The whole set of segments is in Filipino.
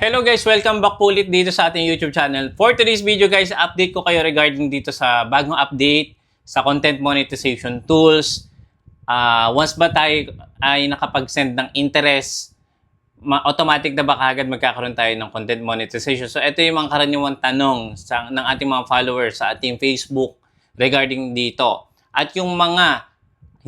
Hello guys, welcome back po ulit dito sa ating YouTube channel. For today's video guys, update ko kayo regarding dito sa bagong update sa content monetization tools. Ah, once ba tayo ay nakapag-send ng interest, ma- automatic na ba kagad magkakaroon tayo ng content monetization? So ito yung mga karaniwang tanong sa, ng ating mga followers sa ating Facebook regarding dito. At yung mga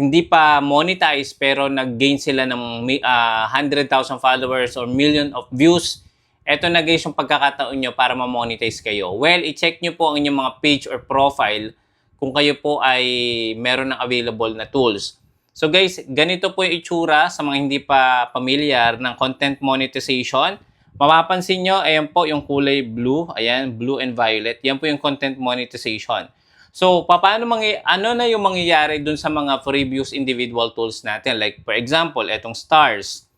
hindi pa monetize pero nag-gain sila ng mi- ah, 100,000 followers or million of views, eto na guys yung pagkakataon nyo para ma-monetize kayo. Well, i-check nyo po ang inyong mga page or profile kung kayo po ay meron ng available na tools. So guys, ganito po yung itsura sa mga hindi pa familiar ng content monetization. Mapapansin nyo, ayan po yung kulay blue, ayan, blue and violet. Yan po yung content monetization. So, paano mangy ano na yung mangyayari dun sa mga previous individual tools natin? Like, for example, etong stars,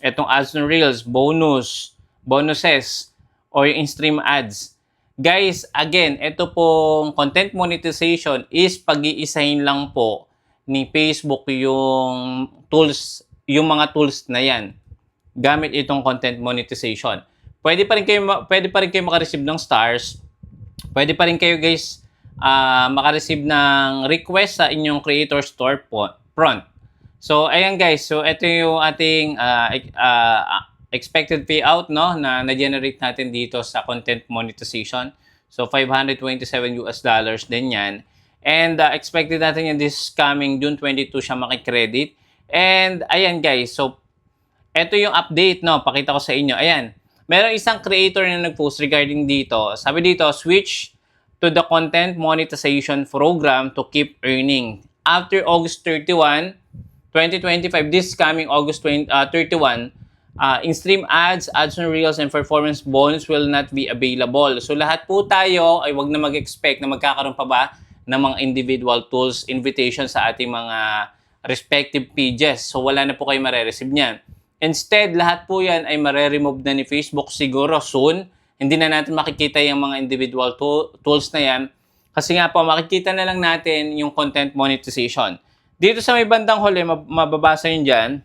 etong ads and reels, bonus, bonuses, or yung in-stream ads. Guys, again, ito pong content monetization is pag-iisahin lang po ni Facebook yung tools, yung mga tools na yan gamit itong content monetization. Pwede pa rin kayo pwede pa rin kayo maka-receive ng stars. Pwede pa rin kayo guys ah maka-receive ng request sa inyong creator store po, front. So ayan guys, so ito yung ating ex- ah, expected payout no na na-generate natin dito sa content monetization. So 527 US dollars din 'yan. And ah, expected natin yan this coming June 22 siya makikredit. And ayan guys, so ito yung update, no? Pakita ko sa inyo. Ayan. Merong isang creator na nag-post regarding dito. Sabi dito, switch to the content monetization program to keep earning. After August 31, 2025, this coming August 20, uh, 31, uh, in-stream ads, ads on reels, and performance bonus will not be available. So lahat po tayo ay wag na mag-expect na magkakaroon pa ba ng mga individual tools invitation sa ating mga respective pages. So wala na po kayo mare-receive niyan. Instead, lahat po yan ay mare-remove na ni Facebook siguro soon. Hindi na natin makikita yung mga individual tool- tools na yan. Kasi nga po, makikita na lang natin yung content monetization. Dito sa may bandang huli, mab- mababasa yun dyan.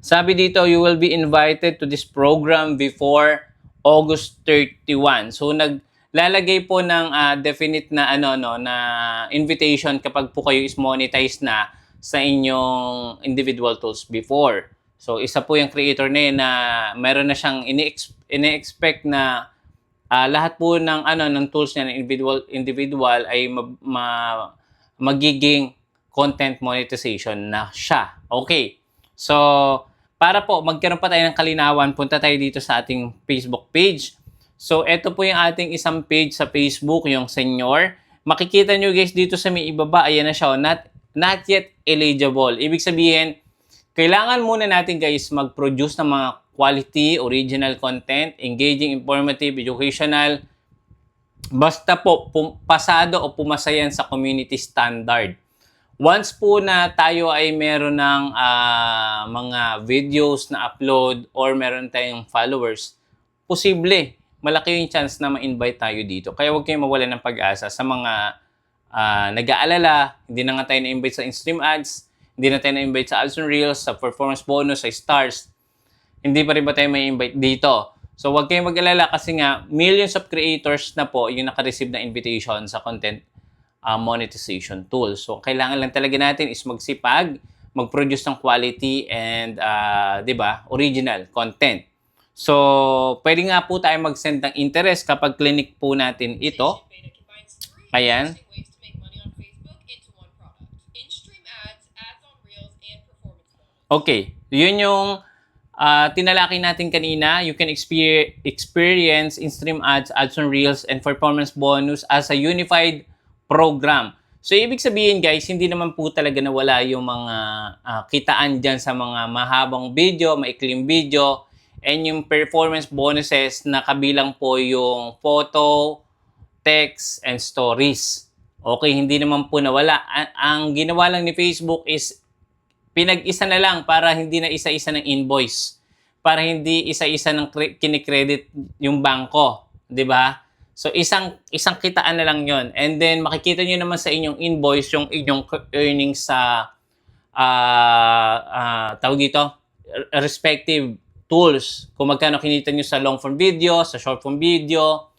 Sabi dito, you will be invited to this program before August 31. So naglalagay po ng ah, definite na ano no na invitation kapag po kayo is monetized na sa inyong individual tools before. So isa po yung creator na yun na meron na siyang ini-ex- ini-expect na ah, lahat po ng ano ng tools niya ng individual individual ay ma- ma- magiging content monetization na siya. Okay. So, para po magkaroon pa tayo ng kalinawan, punta tayo dito sa ating Facebook page. So, ito po yung ating isang page sa Facebook, yung senior. Makikita nyo guys dito sa may ibaba, ayan na siya, oh, not, not yet eligible. Ibig sabihin, kailangan muna natin guys mag-produce ng mga quality, original content, engaging, informative, educational, basta po pum- pasado o pumasa yan sa community standard. Once po na tayo ay meron ng ah, mga videos na upload or meron tayong followers, posible, malaki yung chance na ma-invite tayo dito. Kaya huwag kayong mawala ng pag-asa sa mga ah, nag-aalala, hindi na nga tayo na-invite sa in-stream ads, hindi na tayo na-invite sa ads and reels, sa performance bonus, sa stars, hindi pa rin ba tayo may invite dito? So, huwag kayong mag-alala kasi nga, millions of creators na po yung naka-receive na invitation sa content uh, monetization tool. So, kailangan lang talaga natin is magsipag, mag-produce ng quality and, uh, di ba, original content. So, pwede nga po tayo mag-send ng interest kapag clinic po natin ito. Ayan. Okay, yun yung ah, tinalaki natin kanina. You can exper- experience in-stream ads, ads on reels, and performance bonus as a unified program. So, ibig sabihin guys, hindi naman po talaga nawala yung mga ah, kitaan dyan sa mga mahabang video, maikling video, and yung performance bonuses na kabilang po yung photo, text, and stories. Okay, hindi naman po nawala. Ang ginawa lang ni Facebook is pinag-isa na lang para hindi na isa-isa ng invoice. Para hindi isa-isa ng kinikredit yung bangko. ba? So isang isang kitaan na lang 'yon. And then makikita niyo naman sa inyong invoice yung inyong earnings sa ah ah tawag dito respective tools. Kung magkano kinita nyo sa long form video, sa short form video,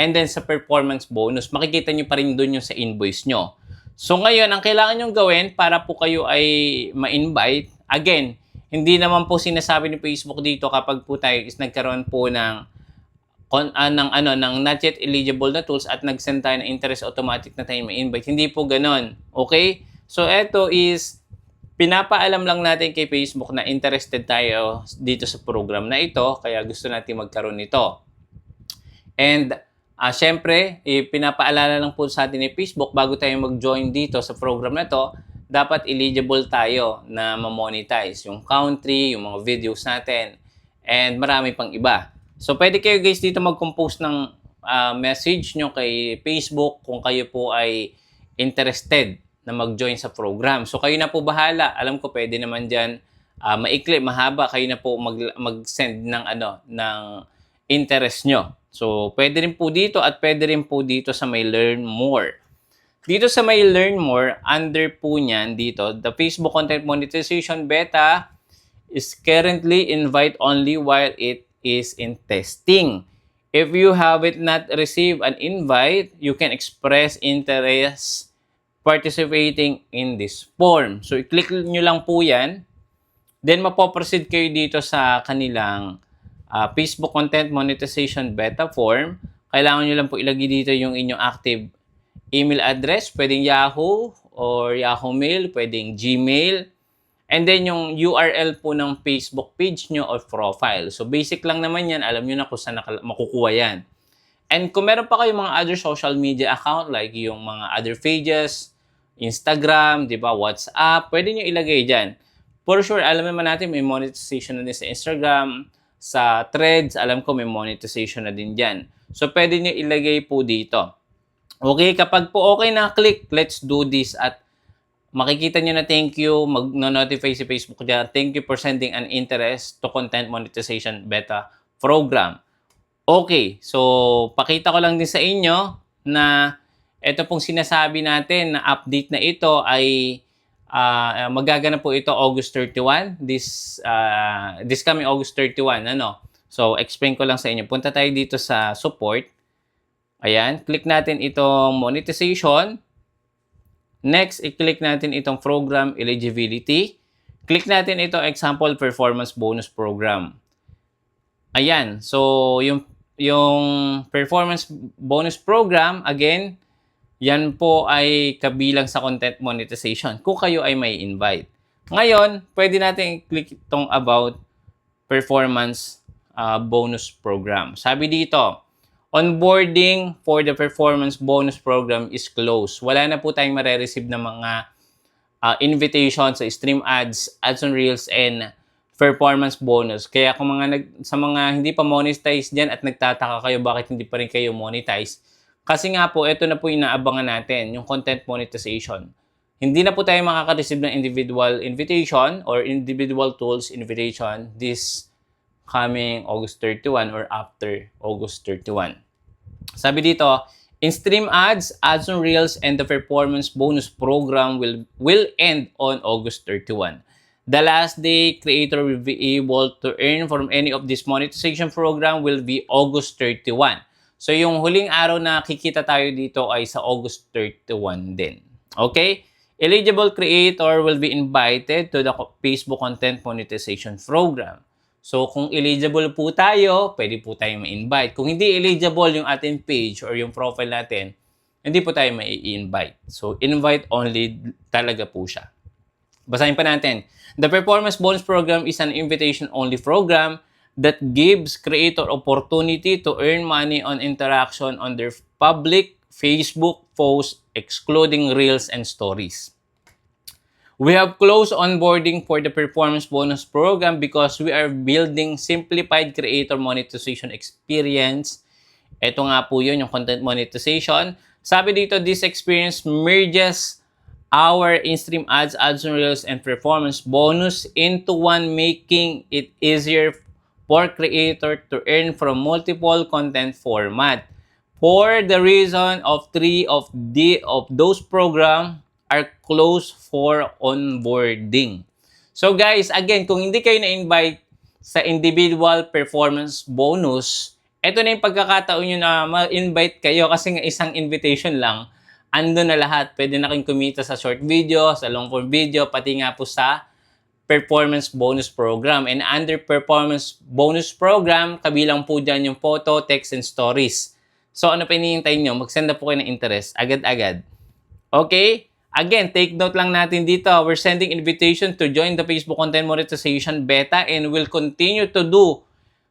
and then sa performance bonus, makikita nyo pa rin doon yung sa invoice nyo. So ngayon, ang kailangan nyo gawin para po kayo ay ma-invite, again, hindi naman po sinasabi ni Facebook dito kapag po tayo is nagkaroon po ng kon, ah, ng ano ng not yet eligible na tools at nag-send tayo ng interest automatic na tayo ma-invite. Hindi po ganoon. Okay? So ito is pinapaalam lang natin kay Facebook na interested tayo dito sa program na ito kaya gusto natin magkaroon nito. And ah syempre, eh, pinapaalala lang po sa atin ni Facebook bago tayo mag-join dito sa program na to, dapat eligible tayo na ma-monetize yung country, yung mga videos natin, and marami pang iba. So, pwede kayo guys dito mag-compose ng ah, message nyo kay Facebook kung kayo po ay interested na mag-join sa program. So, kayo na po bahala. Alam ko pwede naman dyan ah, maikli, mahaba. Kayo na po mag- mag-send ng, ano, ng interest nyo. So, pwede rin po dito at pwede rin po dito sa may learn more. Dito sa may learn more, under po niyan dito, the Facebook Content Monetization Beta is currently invite only while it is in testing. If you haven't not received an invite, you can express interest participating in this form. So, i-click nyo lang po yan. Then, mapoproceed kayo dito sa kanilang ah, Facebook Content Monetization Beta form. Kailangan nyo lang po ilagay dito yung inyong active email address, pwedeng Yahoo or Yahoo Mail, pwedeng Gmail. And then yung URL po ng Facebook page nyo or profile. So basic lang naman yan, alam nyo na kung saan makukuha yan. And kung meron pa kayong mga other social media account like yung mga other pages, Instagram, di ba, WhatsApp, pwede nyo ilagay dyan. For sure, alam naman natin may monetization na din sa Instagram, sa Threads, alam ko may monetization na din dyan. So pwede nyo ilagay po dito. Okay, kapag po okay na, click, let's do this at makikita nyo na thank you, mag-notify si Facebook dyan. Thank you for sending an interest to Content Monetization Beta Program. Okay, so pakita ko lang din sa inyo na ito pong sinasabi natin na update na ito ay ah, magaganap po ito August 31, this, ah, this coming August 31, ano? So, explain ko lang sa inyo. Punta tayo dito sa support. Ayan, click natin itong monetization. Next, i-click natin itong program eligibility. Click natin ito example performance bonus program. Ayan, so yung yung performance bonus program again, yan po ay kabilang sa content monetization kung kayo ay may invite. Ngayon, pwede natin i-click itong about performance uh, bonus program. Sabi dito, onboarding for the performance bonus program is closed. Wala na po tayong mare-receive ng mga uh, invitation sa stream ads, ads on reels, and performance bonus. Kaya kung mga nag, sa mga hindi pa monetize dyan at nagtataka kayo bakit hindi pa rin kayo monetize, kasi nga po, ito na po yung inaabangan natin, yung content monetization. Hindi na po tayo makaka-receive ng individual invitation or individual tools invitation this coming August 31 or after August 31. Sabi dito, in stream ads, ads on reels, and the performance bonus program will will end on August 31. The last day creator will be able to earn from any of this monetization program will be August 31. So yung huling araw na kikita tayo dito ay sa August 31 din. Okay? Eligible creator will be invited to the Facebook Content Monetization Program. So, kung eligible po tayo, pwede po tayo ma-invite. Kung hindi eligible yung ating page or yung profile natin, hindi po tayo ma-invite. So, invite only talaga po siya. Basahin pa natin. The Performance Bonus Program is an invitation-only program that gives creator opportunity to earn money on interaction on their public Facebook posts, excluding Reels and Stories. We have closed onboarding for the performance bonus program because we are building simplified creator monetization experience. Ito nga po yun, yung content monetization. Sabi dito, this experience merges our in-stream ads, ads on reels, and performance bonus into one, making it easier for creator to earn from multiple content format. For the reason of three of the of those program are closed for onboarding. So guys, again, kung hindi kayo na-invite sa individual performance bonus, ito na yung pagkakataon nyo na ma-invite kayo kasi nga isang invitation lang, ando na lahat. Pwede na kayong kumita sa short video, sa long form video, pati nga po sa performance bonus program. And under performance bonus program, kabilang po dyan yung photo, text, and stories. So ano pa hinihintay nyo? Mag-send na po kayo ng interest. Agad-agad. Okay? Again, take note lang natin dito. We're sending invitation to join the Facebook Content Monetization Beta and will continue to do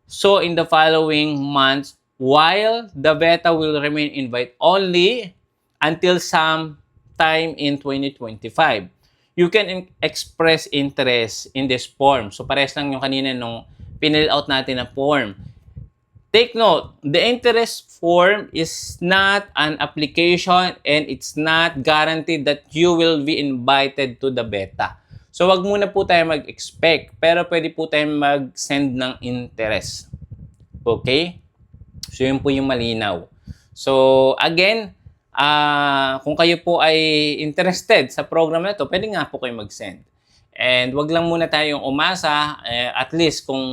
so in the following months while the beta will remain invite only until some time in 2025. You can in- express interest in this form. So, pares lang yung kanina nung pinil out natin na form. Take note, the interest form is not an application and it's not guaranteed that you will be invited to the beta. So, wag muna po tayo mag-expect, pero pwede po tayo mag-send ng interest. Okay? So, yun po yung malinaw. So, again, ah kung kayo po ay interested sa program na to, pwede nga po kayo mag-send. And wag lang muna tayong umasa, eh, at least kung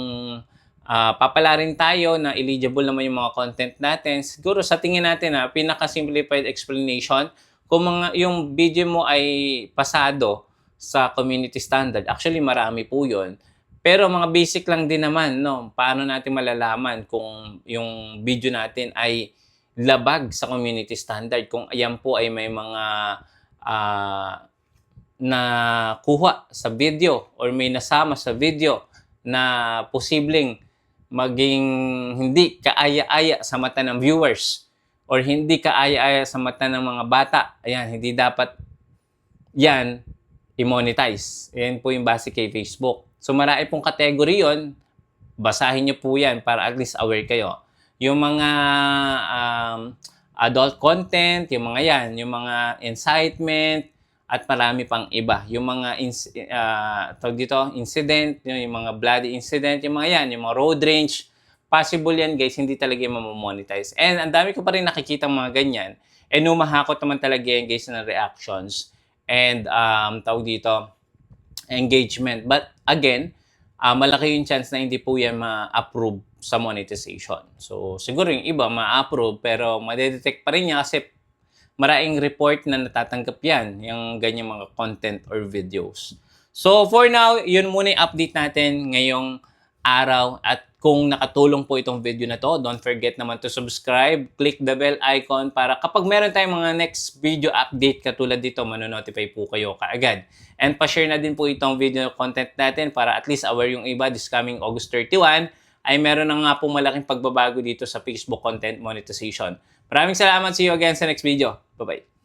ah, papala rin tayo na eligible naman yung mga content natin, siguro sa tingin natin na pinaka-simplified explanation, kung mga, yung video mo ay pasado sa community standard, actually marami po yun. Pero mga basic lang din naman, no? Paano natin malalaman kung yung video natin ay labag sa community standard kung ayan po ay may mga ah, na kuha sa video or may nasama sa video na posibleng maging hindi kaaya-aya sa mata ng viewers or hindi kaaya-aya sa mata ng mga bata. Ayan, hindi dapat yan i-monetize. Yan po yung base kay Facebook. So marami pong category yon basahin niyo po yan para at least aware kayo. Yung mga um, adult content, yung mga yan, yung mga incitement, at marami pang iba. Yung mga ins- ah, tawag dito, incident, yung, mga bloody incident, yung mga yan, yung mga road rage, possible yan guys, hindi talaga yung mamamonetize. And ang dami ko pa rin nakikita mga ganyan. And umahakot naman talaga yan guys ng reactions and um, tawag dito, engagement. But again, ah, malaki yung chance na hindi po yan ma-approve sa monetization. So, siguro yung iba ma-approve pero madedetect pa rin niya kasi maraming report na natatanggap yan, yung ganyang mga content or videos. So, for now, yun muna yung update natin ngayong araw. At kung nakatulong po itong video na to, don't forget naman to subscribe, click the bell icon para kapag meron tayong mga next video update katulad dito, manonotify po kayo kaagad. And pa-share na din po itong video content natin para at least aware yung iba this coming August 31 ay meron na nga po malaking pagbabago dito sa Facebook content monetization. Maraming salamat. See you again sa next video. Bye-bye.